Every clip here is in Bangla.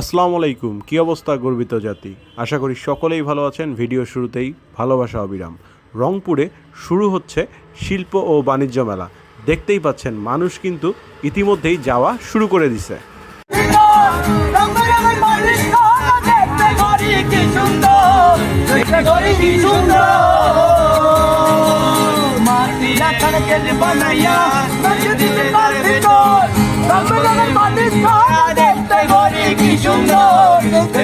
আসসালামু আলাইকুম, কী অবস্থা গর্বিত জাতি? আশা করি সকলেই ভালো আছেন। ভিডিও শুরুতেই ভালোবাসা অবিরাম। রংপুরে শুরু হচ্ছে শিল্প ও বাণিজ্য মেলা। দেখতেই পাচ্ছেন, মানুষ কিন্তু ইতিমধ্যেই যাওয়া শুরু করে দিছে।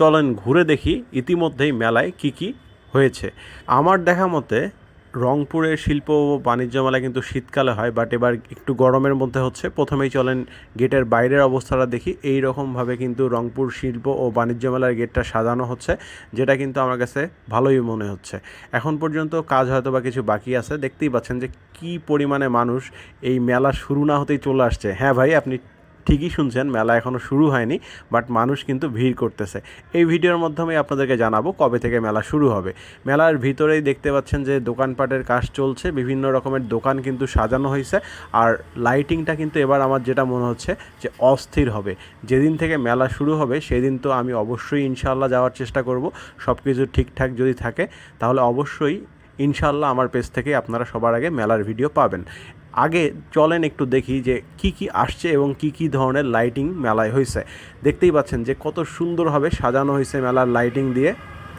চলেন ঘুরে দেখি ইতিমধ্যেই মেলায় কি কি হয়েছে। আমার দেখা মতে রংপুরের শিল্প ও বাণিজ্য মেলা কিন্তু শীতকালে হয় বাট এবার একটু গরমের মধ্যে হচ্ছে। প্রথমেই চলেন গেটের বাইরের অবস্থাটা দেখি। এই রকমভাবে কিন্তু রংপুর শিল্প ও বাণিজ্য মেলার গেটটা সাজানো হচ্ছে, যেটা কিন্তু আমার কাছে ভালোই মনে হচ্ছে। এখন পর্যন্ত কাজ হয়তো বা কিছু বাকি আছে। দেখতেই পাচ্ছেন যে কি পরিমাণে মানুষ এই মেলা শুরু না হতেই চলে আসছে। হ্যাঁ ভাই, আপনি ঠিকই শুনছেন, মেলা এখনও শুরু হয়নি, বাট মানুষ কিন্তু ভিড় করতেছে। এই ভিডিওর মাধ্যমে আপনাদেরকে জানাব কবে থেকে মেলা শুরু হবে। মেলার ভিতরেই দেখতে পাচ্ছেন যে দোকানপাটের কাজ চলছে, বিভিন্ন রকমের দোকান কিন্তু সাজানো হয়েছে, আর লাইটিংটা কিন্তু এবার আমার যেটা মনে হচ্ছে যে অস্থির হবে। যেদিন থেকে মেলা শুরু হবে, সেদিন তো আমি অবশ্যই ইনশাল্লাহ যাওয়ার চেষ্টা করব। সব কিছু ঠিকঠাক যদি থাকে, তাহলে অবশ্যই ইনশাল্লাহ আমার পেজ থেকে আপনারা সবার আগে মেলার ভিডিও পাবেন। আগে চলেন একটু দেখি যে কি কি আসছে এবং কি কি ধরনের লাইটিং মেলায় হয়েছে। দেখতেই পাচ্ছেন যে কত সুন্দরভাবে সাজানো হয়েছে মেলার লাইটিং দিয়ে।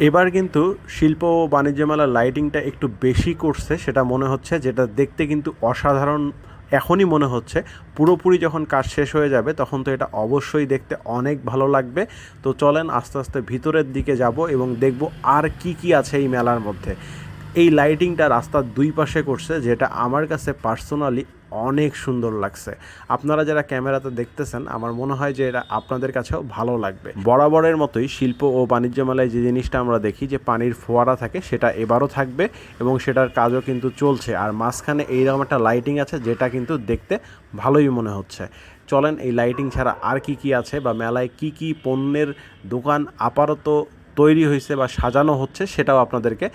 এবার কিন্তু শিল্প ও বাণিজ্য মেলার লাইটিংটা একটু বেশি করছে, সেটা মনে হচ্ছে, যেটা দেখতে কিন্তু অসাধারণ এখনই মনে হচ্ছে। পুরোপুরি যখন কাজ শেষ হয়ে যাবে, তখন তো এটা অবশ্যই দেখতে অনেক ভালো লাগবে। তো চলেন আস্তে আস্তে ভিতরের দিকে যাব এবং দেখব আর কি কি আছে এই মেলার মধ্যে। এই লাইটিংটা রাস্তার দুই পাশে করছে, যেটা আমার কাছে পার্সোনালি অনেক সুন্দর লাগছে। আপনারা যারা ক্যামেরাতে দেখতেছেন, আমার মনে হয় যে এটা আপনাদের কাছেও ভালো লাগবে। বরাবরের মতোই শিল্প ও বাণিজ্য মেলায় যে জিনিসটা আমরা দেখি, যে পানির ফোয়ারা থাকে, সেটা এবারও থাকবে এবং সেটার কাজও কিন্তু চলছে। আর মাঝখানে এইরকম একটা লাইটিং আছে, যেটা কিন্তু দেখতে ভালোই মনে হচ্ছে। চলেন, এই লাইটিং ছাড়া আর কি কি আছে বা মেলায় কি কি পণ্যের দোকান আপাতত তৈরি হয়েছে বা সাজানো হচ্ছে, সেটাও আপনাদেরকে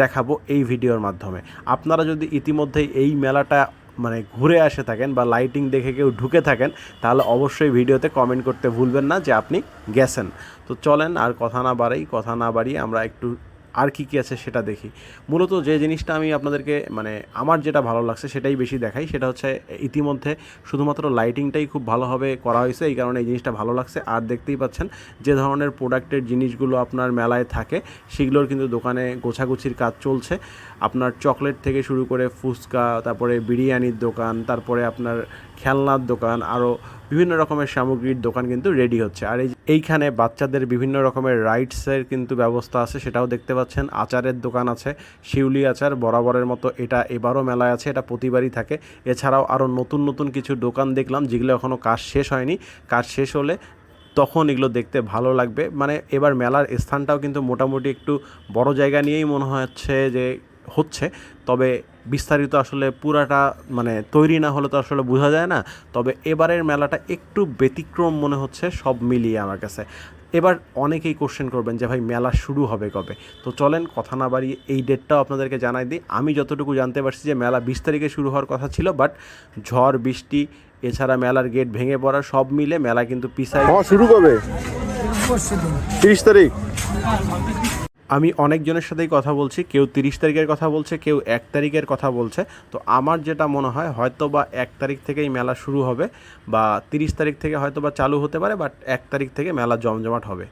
দেখাবো এই ভিডিওর মাধ্যমে। আপনারা যদি ইতিমধ্যেই এই মেলাটা মানে ঘুরে আসে থাকেন বা লাইটিং দেখে কেউ ঢুকে থাকেন, তাহলে অবশ্যই ভিডিওতে কমেন্ট করতে ভুলবেন না যে আপনি গেছেন। তো চলেন আর কথা না বাড়াই, কথা না বাড়িয়ে আমরা একটু আর কি কী আছে সেটা দেখি। মূলত যে জিনিসটা আমি আপনাদেরকে মানে আমার যেটা ভালো লাগছে সেটাই বেশি দেখাই, সেটা হচ্ছে ইতিমধ্যে শুধুমাত্র লাইটিংটাই খুব ভালোভাবে করা হয়েছে, এই কারণে এই জিনিসটা ভালো লাগছে। আর দেখতেই পাচ্ছেন যে ধরনের প্রোডাক্টের জিনিসগুলো আপনার মেলায় থাকে, সেগুলোর কিন্তু দোকানে গোছাগুছির কাজ চলছে। আপনার চকলেট থেকে শুরু করে ফুচকা, তারপরে বিরিয়ানির দোকান, তারপরে আপনার খেলনার দোকান আরও বিভিন্ন রকমের সামগ্রীর দোকান কিন্তু রেডি হচ্ছে। আর এই এইখানে বাচ্চাদের বিভিন্ন রকমের রাইডসের কিন্তু ব্যবস্থা আছে, সেটাও দেখতে পাচ্ছেন। আচারের দোকান আছে, শিউলি আচার, বরাবরের মতো এটা এবারও মেলায় আছে, এটা প্রতিবারই থাকে। এছাড়াও আরও নতুন নতুন কিছু দোকান দেখলাম, যেগুলো এখনও কাজ শেষ হয়নি। কাজ শেষ হলে তখন এগুলো দেখতে ভালো লাগবে। মানে এবার মেলার স্থানটাও কিন্তু মোটামুটি একটু বড় জায়গা নিয়েই মনে হচ্ছে যে হচ্ছে। তবে বিস্তারিত আসলে পুরাটা মানে তৈরি না হলে তো আসলে বোঝা যায় না। তবে এবারের মেলাটা একটু ব্যতিক্রম মনে হচ্ছে সব মিলিয়ে আমার কাছে। এবার অনেকেই কোশ্চেন করবেন যে ভাই মেলা শুরু হবে কবে? তো চলেন কথা না বাড়িয়ে এই ডেটটাও আপনাদেরকে জানাই দিই। আমি যতটুকু জানতে পারছি যে মেলা বিশ তারিখে শুরু হওয়ার কথা ছিল বাট ঝড় বৃষ্টি এছাড়া মেলার গেট ভেঙে পড়া সব মিলে মেলা কিন্তু পিছায় হওয়া শুরু কবে? তিরিশ তারিখ। আমি অনেকজনের সাথেই কথা বলছি, কেউ তিরিশ তারিখের কথা বলছে, কেউ এক তারিখের কথা বলছে। তো আমার যেটা মনে হয় হয়তো বা এক তারিখ থেকেই মেলা শুরু হবে বা তিরিশ তারিখ থেকে হয়তো বা চালু হতে পারে, বাট এক তারিখ থেকে মেলা জমজমাট হবে।